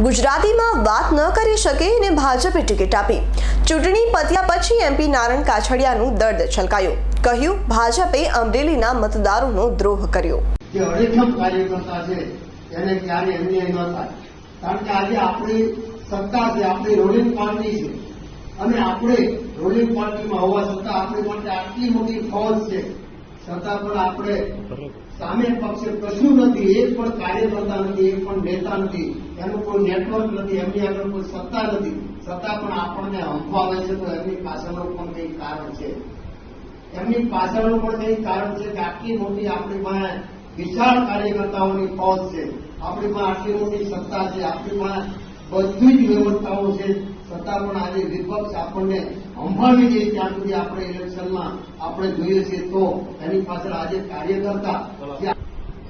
ગુજરાતીમાં વાત ન કરી શકે અને ભાજપે ટિકિટ આપી. ચૂંટણી પત્યા પછી એમપી નારણ કાછડિયાનું દર્દ છલકાયું. કહ્યું, ભાજપે અમરેલીના મતદારોનો દ્રોહ કર્યો. કારણ કે આજે આપણી સત્તા છે, આપણી રોલિંગ પાર્ટી છે. અને આપણે રોલિંગ પાર્ટીમાં હોવા છતાં આપણી માટે આટલી મોટી ફોજ છે. છતાં પણ આપણે સામે પક્ષે કશું નથી એક પણ કાર્યકર્તા નથી એક પણ નેતા નથી, એનું કોઈ નેટવર્ક નથી, એમની આગળ કોઈ સત્તા નથી. છતાં પણ આપણને હંફાવે છે તો એમની પાછળનું પણ કંઈક કારણ છે. એમની પાછળનું પણ કંઈક કારણ છે કે આટલી મોટી આપણી પાસે વિશાળ કાર્યકર્તાઓની ફોજ છે. આપણી પાસે આટલી મોટી સત્તા છે. આપણી પાસે બધી જ વ્યવસ્થાઓ છે. પણ આજે વિપક્ષ આપણને સંભાળી જોઈએ ત્યાં સુધી આપણે ઇલેક્શનમાં આપણે જોઈએ છીએ તો એની પાછળ આજે કાર્યકર્તા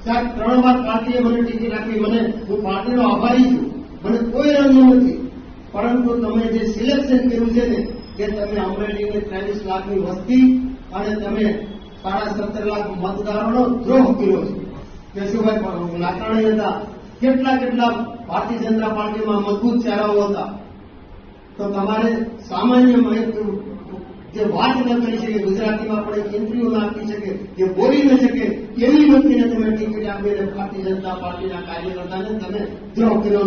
સાહેબ, ત્રણ વાર પાર્ટીએ મને ટિકિટ આપી. મને હું પાર્ટીનો આભારી છું. મને કોઈ રંગ નથી. પરંતુ તમે જે સિલેક્શન કર્યું છે ને, કે તમે અમરેલીની ત્રેવીસ લાખની વસ્તી અને તમે સાડા સત્તર લાખ મતદારોનો દ્રોહ કર્યો છે. કેશુભાઈ પણ હતા કેટલા કેટલા ભારતીય જનતા પાર્ટીમાં મજબૂત ચહેરાઓ હતા. તો તમારે સામાન્ય જે વાત ન કરી શકે, ગુજરાતીમાં પણ ઇન્ટરવ્યુ ન આપી શકે, જે બોલી ન શકે એવી વ્યક્તિને તમે ટિકિટ આપીને ભારતીય જનતા પાર્ટીના કાર્યકર્તાને તમે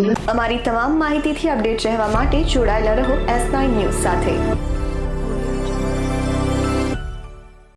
છે. અમારી તમામ માહિતીથી અપડેટ રહેવા માટે જોડાયેલા રહો એસ નાઇન ન્યૂઝ સાથે.